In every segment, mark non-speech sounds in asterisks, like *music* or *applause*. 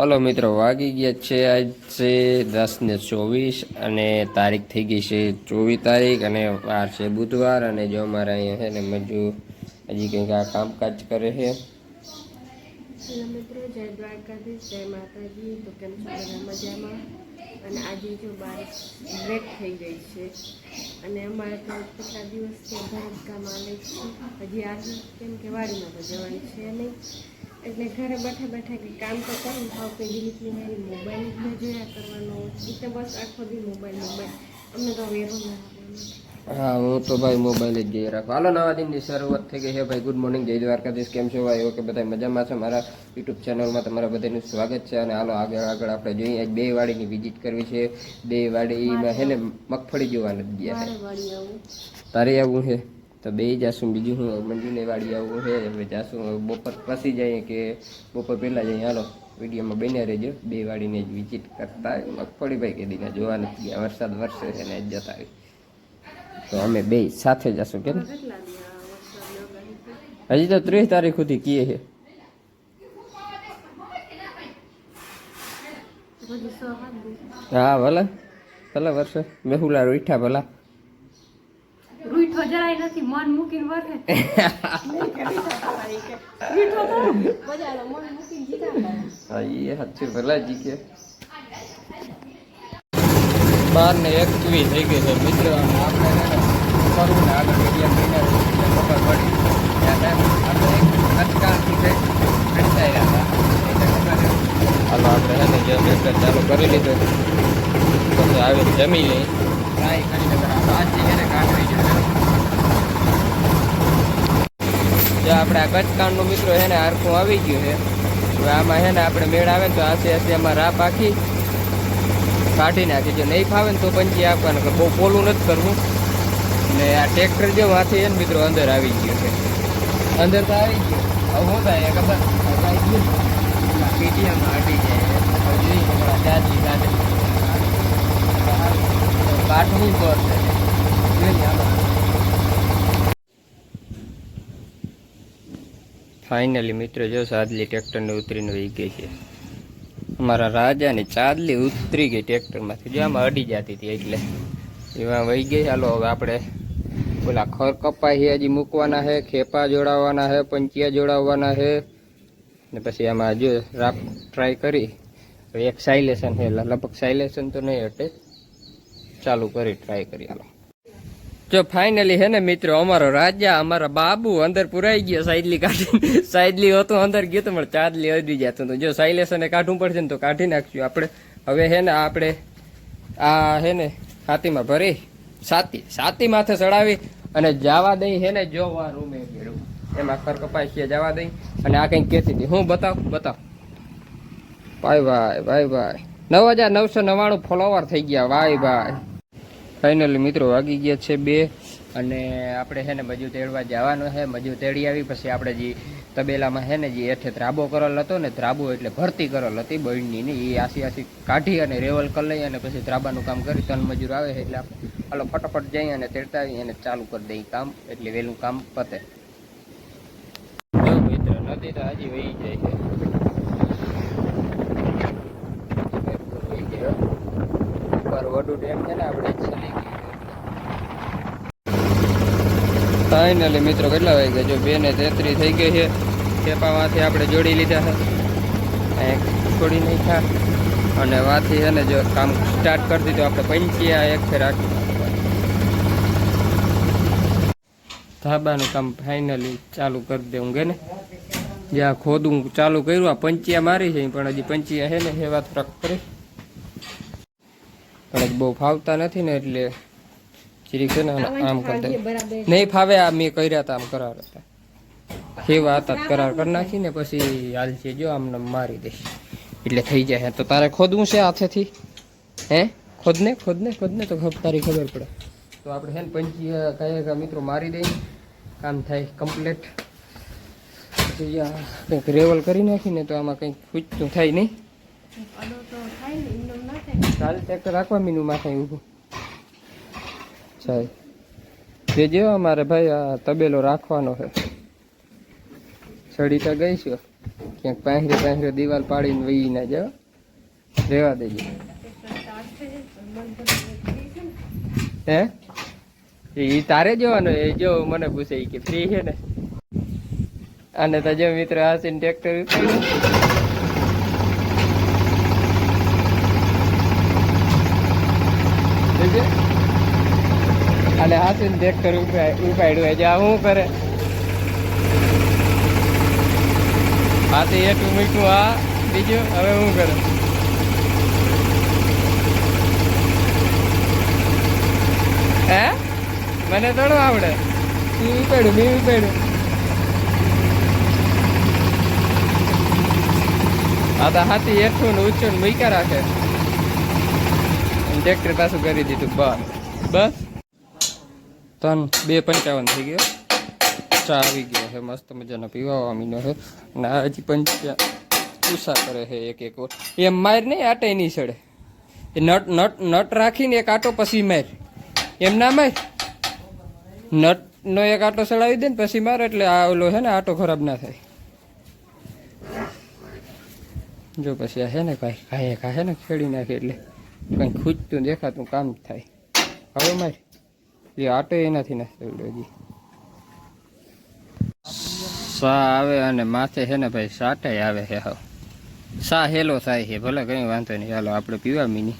હાલો મિત્રો, વાગી ગયા છે આજ છે દસ ને ચોવીસ અને તારીખ થઈ ગઈ છે ચોવીસ તારીખ અને વાર છે બુધવાર અને જો અમારા અહીંયા છે ને મજૂર હજી કંઈક આ કામકાજ કરે છે. મિત્રો, જય દ્વારકાધીશ, જય માતાજી. તો કેમ છો બધા મજામાં? અને આજે જો બાર બ્રેક થઈ ગઈ છે. અને અમારે તો કેટલા દિવસથી અઢાર કામ આવે છે. હજી આજે કેમ કે વાડીમાં તો જવાનું છે નહીં. એટલે ઘરે બેઠા બેઠા કામ તો કરું ભાવ કંઈ દિલીપની મારી મોબાઈલ જ જોયા કરવાનો. એ બસ આખો દી મોબાઈલ મોબાઈલ અમને તો વેરો ના હા હું તો ભાઈ મોબાઈલ જ જઈ રાખો. હાલો નવા દિનની શરૂઆત થઈ ગઈ છે. ભાઈ ગુડ મોર્નિંગ જય દ્વારકાધીશ. કેમ છો ભાઈ? ઓકે બધા મજામાં છે? મારા યુટ્યુબ ચેનલમાં તમારા બધાનું સ્વાગત છે. અને હાલો આગળ આગળ આપણે જોઈએ. આજ બે વાડીની વિઝિટ કરવી છે. બે વાડીમાં છે ને મગફળી જોવા નથી ગયા આવું. તારે આવવું છે? તો બે જાશું બીજું હું મંજુને વાડી આવું છે. હવે જાશું બપોર પછી જઈએ કે બપોર પહેલાં જઈએ. હાલો, વિડીયોમાં બન્યા રહેજો. બે વાડીને જ વિઝિટ કરતા. મગફળી ભાઈ કે દીના જોવા નથી ગયા. વરસાદ વરસે છે ને જતા આવી તો અમે બે સાથે જશું કે હજી તો ત્રીસ તારીખ સુધી કીએ છે. હા, ભલે. ભલે વર્ષે મેહુલા રૂઠા ભલા. જરાય નથી મન મૂકીને વરે રૂઈઠો તો બજારો મન મૂકીને જીતા કરે. હા એ સાચું ભલા જી કે બાર ને એકવીસ થઈ ગઈ છે મિત્રો અને આપણે છે ને ફરવું ને આગળ મીડિયમ મહિના ખબર પડી ત્યાં આપણે એક તત્કાલથી કંઈક ખંડાઈ રહ્યા હતા એટલે ખબર છે. હાલો આપણે છે ને જે ટ્રેક્ટર ચાલુ કરી લીધું પછી આવીને જમી લઈ ટ્રાય કરીને બરાબર આજથી છે ને કાઢવી જોઈએ કચકાંડનું મિત્રો છે ને હરખું આવી ગયું છે. હવે આમાં છે ને આપણે મેળ આવે ને તો આસે આસે આમાં રાપ આખી કાઢી નાખી. જો નહીં ફાવે ને તો પંચી આપવાનું કે બહુ પોલું નથી કરવું. ને આ ટ્રેક્ટર જે હાથી છે ને મિત્રો, અંદર આવી ગયું છે. અંદર તો આવી ગયું. હવે શું થાય ખબર? આવી ગયું. પીટીએમમાં હટી જાય. જોઈએ હમણાં ચાર્જિંગ કાઢે કાઢવું પડશે જોઈએ હાલો ફાઇનલી મિત્રો, જો સાદલી ટ્રેક્ટરને ઉતરીને વહી ગઈ છે. અમારા રાજાની ચાદલી ઉતરી ગઈ ટ્રેક્ટરમાંથી. જો આમાં અડી જતી હતી એટલે. એમાં વહી ગઈ. હાલો, હવે આપણે બોલા ખર કપાઈ હજી મૂકવાના છે, ખેપા જોડાવવાના છે, પંચિયા જોડાવવાના છે. ને પછી આમાં જો રાપ ટ્રાય કરી. એક સાઇલેશન છે. લગભગ સાઇલેશન તો નહીં હટે. ચાલુ કરી, ટ્રાય કરી. હાલો. જો ફાઇનલી હે ને મિત્રો, અમારો રાજા, અમારા બાબુ અંદર પુરાઈ ગયો સાઈડલી કાઢી *laughs* સાઈડલી હતો, અંદર ગયો તો, પણ ચાદલી અડી જતું હતું. જો સાઇલેશને કાઢવું પડશે ને તો કાઢી નાખશું આપણે. હવે હે ને આપણે આ હે ને છાતીમાં ભરી, સાતી સાતી માથે ચડાવી અને જવા દઈ હે ને જોવા રૂમે એમાં ખર કપાય છે જવા દઈ અને આ કંઈક કહેતી હતી. હું બતાવ બતાવ. ભાઈ ભાઈ ભાઈ ભાઈ. નવ હજાર નવસો નવ્વાણું ફોલોવર થઈ ગયા, ભાઈ ભાઈ. ફાઇનલી મિત્રો વાગી ગયા છે બે અને આપણે છે ને મજૂર તેડવા જવાનું છે. મજૂર તેડી આવી, પછી આપણે જે તબેલામાં છે ને જે હેઠે ધ્રાબો કરેલ હતો ને, ધ્રાબો એટલે ભરતી કરેલ હતી બળની ને, એ આસી આસી કાઢી અને રેવલ કરી લઈ અને પછી ત્રાબાનું કામ કરી ત્રણ મજૂર આવે એટલે આપણે ફટાફટ જઈ અને તેડતા આવીએ અને ચાલુ કરી દઈએ કામ, એટલે વહેલું કામ પતે. મિત્ર, નદી તો હજી વહી જાય છે. વડું ડેમ છે ને, આપણે ચલી ફાઇનલી મિત્રો, કેટલા વાગ્યા જો બે ને તેત્રીસ થઈ ગઈ છે, ખેપામાંથી આપણે જોડી લીધા છે. એક છોડી નાખ્યા. અને વાથી છે ને, જો કામ સ્ટાર્ટ કરી દીધું, આપણે પંચિયા એક ફેર ધાબાનું કામ ફાઇનલી ચાલુ કરી દેવું કે ને? જ્યાં ખોદું ચાલુ કર્યું, આ પંચિયા મારી છે, પણ હજી પંચિયા છે ને, એ વાત ફરક કરી પણ બહુ ફાવતા નથી ને, એટલે ચીરીક છે ને આમ કરી દે. નહીં ફાવે આ મેં કર્યા હતા આમ કરાર હતા. સેવા હતા કરાર કરી નાખી ને પછી હાલ છે જો આમને મારી દઈશ. એટલે થઈ જાય તો તારે ખોદવું છે હાથેથી? હે? ખોદને ખોદને ખોદને તો તારી ખબર પડે. તો આપણે હે ને પંચી કયા મિત્રો મારી દઈએ કામ થાય કમ્પ્લેટ પછી કંઈક રેવલ કરી નાખીને તો આમાં કંઈક ખૂચતું થાય નહીં? ચાલ ટ્રેક્ટર રાખવા મીનું માથે ઊભું. ચાલ જે અમારે ભાઈ આ તબેલો રાખવાનો છે. ચડી તો ગઈ છો ક્યાંક પાંહરે પાંહરે દિવાલ પાડીને વહી ના જાવ રેવા દેજો. હે? એ તારે જવાનો, એ જો મને પૂછે કે ફ્રી છે ને? અને તો જો મિત્ર હાસીને ટ્રેક્ટર ઉપાડ્યું જોજે. અને હાસીને ટ્રેક્ટર ઉપાડ્યું હજી આ શું કરે? હાથી એક મૂક્યું આ બીજું? હવે શું કરે? હે? મને થોડું આવડે. તું ઉપાડ્યું, મેં ઉપાડ્યું. આ તો હાથી એઠું ને ઊંચું મૂક્યા રાખે. ટ્રેક્ટર પાછું કરી દીધું. બસ. બસ. ત્રણ બે પંચાવન થઈ ગયો. ચા આવી ગયો છે, મસ્ત મજાનો પીવા અમીનો છે. અને આ હજી પંચા ઉષા કરે છે એક એક. એમ માર નહીં આટે નહીં સડે. એ નટ નટ નટ રાખીને એક આટો પછી માર. એમ ના માર? નટનો એક આટો સડાવી દે ને પછી માર, એટલે આ ઓલો છે ને, આટો ખરાબ ના થાય. જો પછી આ છે ને ભાઈ કાંઈ કાંઈ છે ને ખેડી નાખે એટલે કંઈ ખૂજતું દેખાતું કામ થાય. હવે માર. એ આટો એનાથી ને હજી સા આવે અને માથે છે ને ભાઈ, સાટે આવે છે હાવ. સા હેલો થાય છે ભલે કંઈ વાંધો નહીં. ચાલો આપણે પીવા મીની.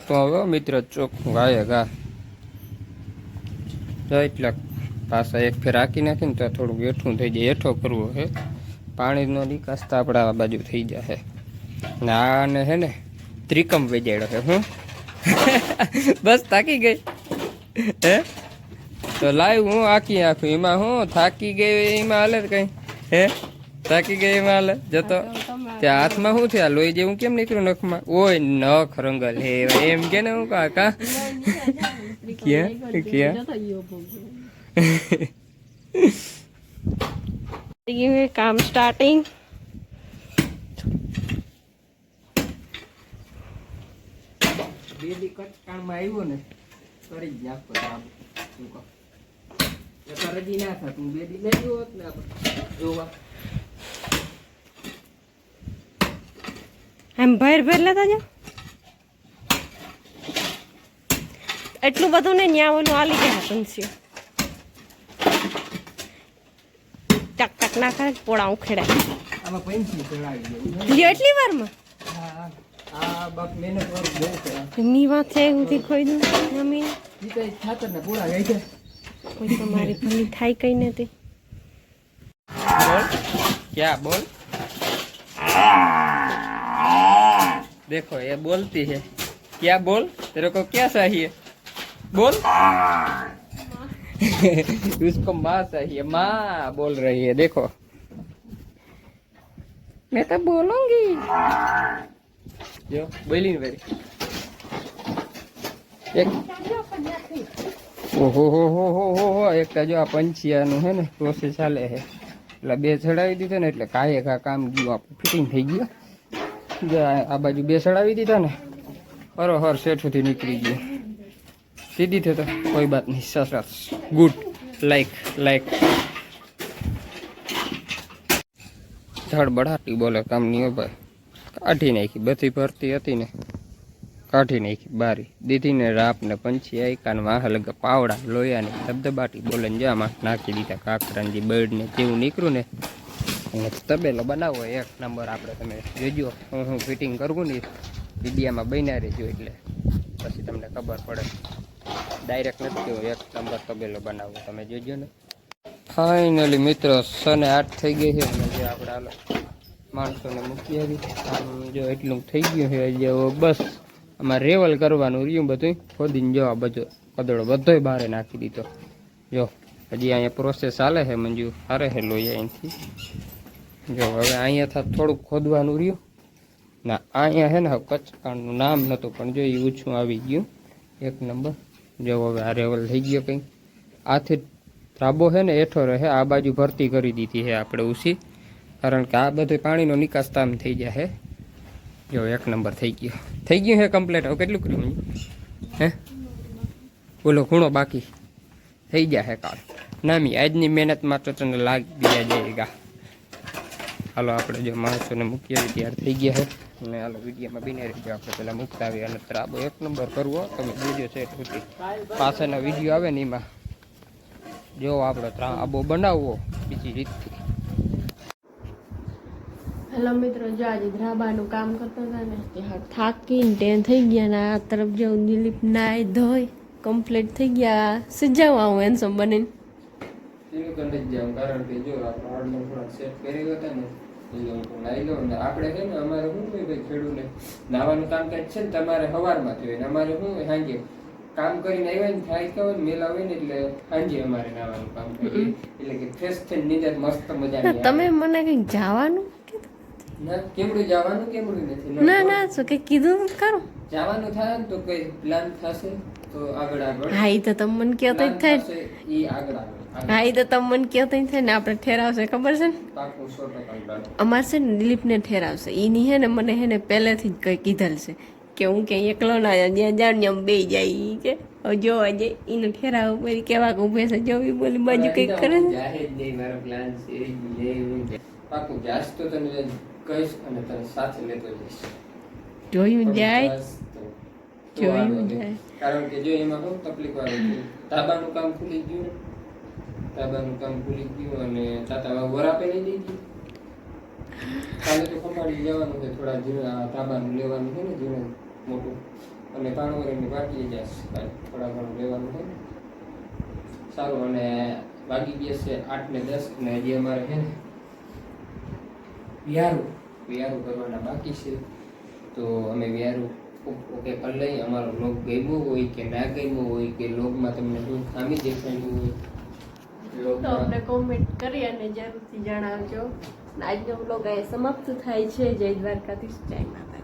થતો હવે મિત્ર ચોક ગાય ગા. તો એટલા પાછા એક ફેર રાખી નાખીને તો થોડું બેઠું થઈ જાય. હેઠો કરવો છે. પાણીનો નિકાસ તો આપણા આ બાજુ થઈ જશે ને આને છે ને ત્રિકમ વેજાડ્યો છે, હું. *laughs* બસ થાકી ગઈ. હે? તો લાઈવ હું આખી આખું. એમાં હું થાકી ગઈ, એમાં હાલે કઈ. હે? થાકી ગઈ, એમાં હાલે જતો ત્યાં હાથમાં શું થયા લોહી જેવું કેમ નીકળ્યું નખમાં? ઓય નખ રંગલ હે એમ કે ને હું કાકા? ક્યાં? ક્યાં? કામ સ્ટાર્ટિંગ બેલી કટકાણમાં આવ્યો ને કરી જ નાખો કામ શું કહો? એ ના થતું બેલી લઈ ગયો ને જોવા. એમ ભેર ભેર લેતા જાઓ. એટલું બધું ને ન્યા ઓલું આલી ગયા પંછીઓ ટક ટક ના કરે પોળા ઉખેડાય એટલી વારમાં? ની વાત છે હું થી ખોઈ દઉં કોઈ તમારી ભલી થાય કઈ નથી. બોલ. ક્યાં બોલ? देखो ये बोलती है क्या बोल तेरे को क्या चाहिए बोल *laughs* उसको माँ चाहिए माँ बोल रही है देखो मैं तो बोलूंगी जो बोली नहीं मेरी એક ઓહો હો હો હો હો હો એક તો જો આ પંચિયાનું છે ને પ્રોસેસ ચાલે છે એટલે બે ચડાવી દીધો ને એટલે કાંઈ કા કામ ગયું આપણું ફિટિંગ થઈ ગયું જો આ બાજુ બે ચડાવી દીધા ને, હરોહર શેઠુંથી નીકળી ગયો. સીધી થતો કોઈ બાત નહીં સરસ ગુડ લાઈક લાઈક બઢાટી બોલે કામ નહીં હો ભાઈ. કાઢી નાખી, બધી ભરતી હતી ને. કાઢી નાખી, બારી. દીધી ને રાપ ને પંછી આઈકાને વાહ લગ પાવડા લોયા ને ધબધબાટી બોલે જામાં નાખી દીધા કાકરાને જે બર્ડ ને જેવું નીકળ્યું ને એને તબેલો બનાવો, એક નંબર આપણે તમે જોજો. હું હું ફિટિંગ કરું ને વિડીયામાં બન્યા રહેજો એટલે પછી તમને ખબર પડે. ડાયરેક્ટ નથી એક નંબર તબેલો બનાવો, તમે જોજો ને. ફાઇનલી મિત્રો, સને આઠ થઈ ગઈ છે. અને જે આપણે હાલો માણસોને મૂકી આવી. આમ જો એટલું થઈ ગયું છે જે બસ આમાં રેવલ કરવાનું રહ્યું બધું ખોદીને જો આ બધો કદડો બધોય બહાર નાખી દીધો. જો, હજી અહીંયા પ્રોસેસ ચાલે છે મંજુ. હારે છે લોહી અહીંથી. જો હવે અહીંયા થોડુંક ખોદવાનું રહ્યું. ના, અહીંયા છે ને હવે કચકાણનું નામ નહોતું, પણ જો એ ઓછું આવી ગયું. એક નંબર. જો હવે આ રેવલ થઈ ગયો કંઈ. આથી રાબો છે ને એઠો રહે, આ બાજુ ભરતી કરી દીધી છે આપણે ઉસી કારણ કે આ બધું પાણીનો નિકાસ તામ થઈ જાય છે જો એક નંબર થઈ ગયો. થઈ ગયું છે કમ્પ્લેટ? હવે કેટલું કર્યું? હે? બોલો, ખૂણો બાકી. થઈ ગયા હે કાલ. નામી, આજની મહેનત માત્ર તને લાગ ગયા જાયગા. હાલો, આપણે જે માણસોને મૂકી તૈયાર થઈ ગયા છે. અને હાલો, વિડીયોમાં બિને રહેજો. આપણે પહેલાં મૂકતા આવીએ. અને ત્રાબો એક નંબર કરવો તમે જોજો છે સુધી. પાછળના વીડિયો આવે ને એમાં. જો આપણે ત્રાબો બનાવવો બીજી રીતથી. હેલો મિત્રો, જો આજે ધ્રાબાનું કામ કરતા હતા ને ત્યાં થાકીને ટેન થઈ ગયા ને, આ તરફ જેવું દિલીપ નાય ધોઈ કમ્પ્લીટ થઈ ગયા. સિજાવા હું એન્સમ બનીને. કરી જ જાઉં કારણ કે જો આપણે થોડાક સેટ હતા ને તો આપણે છે ને અમારે શું હોય ભાઈ ખેડૂને નાવાનું કામકાજ છે ને તમારે સવારમાં થયું ને અમારે શું હોય સાંજે કામ કરીને આવ્યા ને થાય કે મેલા હોય ને એટલે સાંજે અમારે નાવાનું કામ એટલે કે ફ્રેશ થઈને નીંદર મસ્ત મજા. તમે મને કંઈક જવાનું ના કેમડું જવાનું કેમડું નથી? ના ના શું કે કીધું? ખરું. જવાનું થાય તો કઈ પ્લાન થશે તો આગળ આગળ હા એ તો તમે મને કહો તો થાય. એ આગળ આગળ. હા એ તો તમે મને કહો તો થાય ને આપણે ઠેરાવશે ખબર છે ને. અમારે છે ને દિલીપને ઠેરાવશે એની હે ને મને હે ને પહેલેથી જ કંઈ કીધેલ છે કે હું ક્યાંય એકલો ના. જ્યાં ને આમ બે જાય એ કે જોવા જાય એને ઠેરાવ પછી કેવા કે ઊભે છે જોવી બોલી બાજુ કંઈક કરે ને જ મારો છે જ. પાકું જાશ તો તને કહીશ અને તને સાથે લેતો જઈશ જોયું જાય. જોયું જાય. કારણ કે જો એમાં બહુ તકલીફ આવે છે. ધાબાનું કામ ખુલી ગયું. તાબાનું કામ ખુલી ગયું અને તાતા વરાપે નહીં દીધી. કાલે તો કમાડી જવાનું છે. થોડા ઝીણા તાબાનું લેવાનું છે ને ઝીણું મોટું. અને પાણવરીની વાગી જશે કાલે. થોડા ઘણું લેવાનું છે. સારું અને બાકી ગયા છે આઠ ને દસ ને હજી અમારે છે ને વિયારું. વિયારું કરવાના બાકી છે. તો અમે વિયારું ઓકે કરી લઈ અમારો લોગ ગમ્યો હોય કે ના ગમ્યો હોય કે લોગમાં તમને શું ખામી દેખાયું હોય તો અમને કોમેન્ટ કરી અને જરૂરથી જણાવજો. આજનો બ્લોગ અહીં સમાપ્ત થાય છે. જય દ્વારકાધીશ. જય માતા